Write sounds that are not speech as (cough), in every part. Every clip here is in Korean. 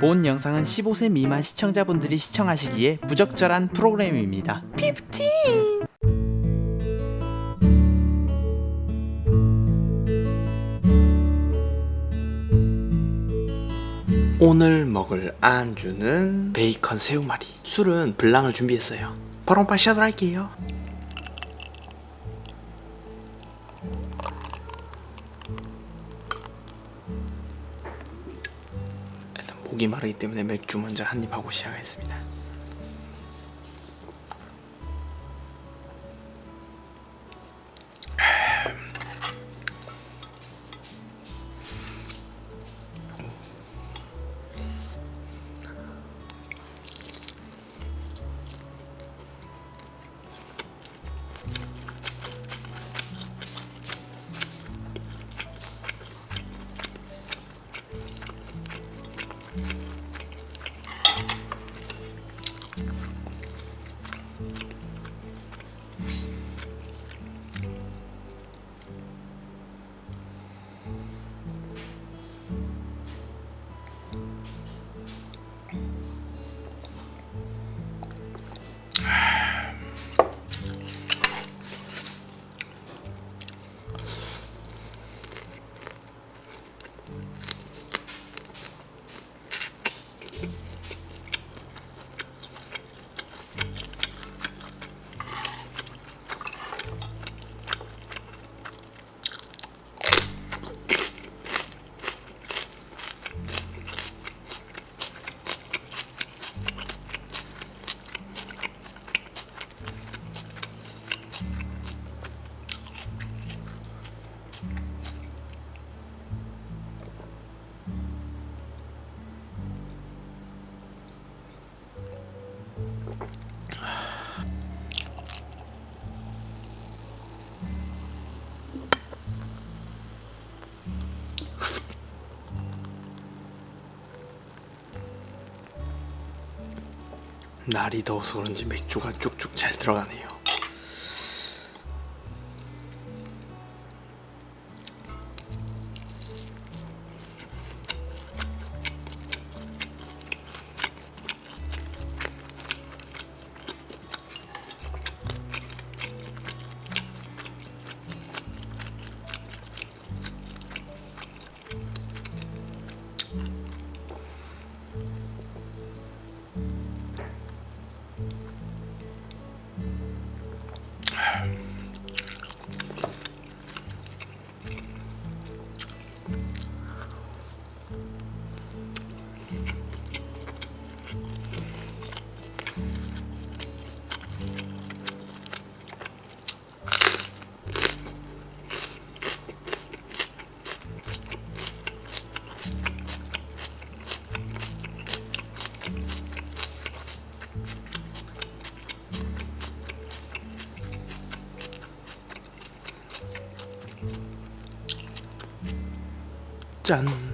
본 영상은 15세 미만 시청자분들이 시청하시기에 부적절한 프로그램입니다. 15! 오늘 먹을 안주는 베이컨 새우말이. 술은 블랑을 준비했어요. 바로 마셔도 할게요. 목이 마르기 때문에 맥주 먼저 한 입 하고 시작하겠습니다. 날이 더워서 그런지 맥주가 쭉쭉 잘 들어가네요. 짠.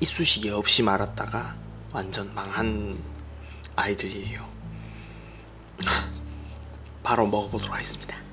이쑤시개 없이 말았다가 완전 망한 아이들이에요. (laughs) 바로 먹어보도록 하겠습니다.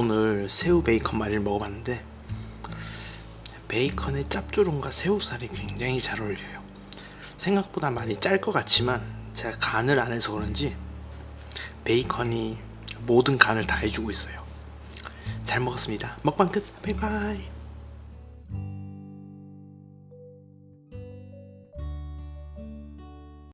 오늘 새우 베이컨 말이를 먹어봤는데 베이컨의 짭조름과 새우살이 굉장히 잘 어울려요. 생각보다 많이 짤 것 같지만 제가 간을 안 해서 그런지 베이컨이 모든 간을 다 해주고 있어요. 잘 먹었습니다. 먹방 끝. 바이바이.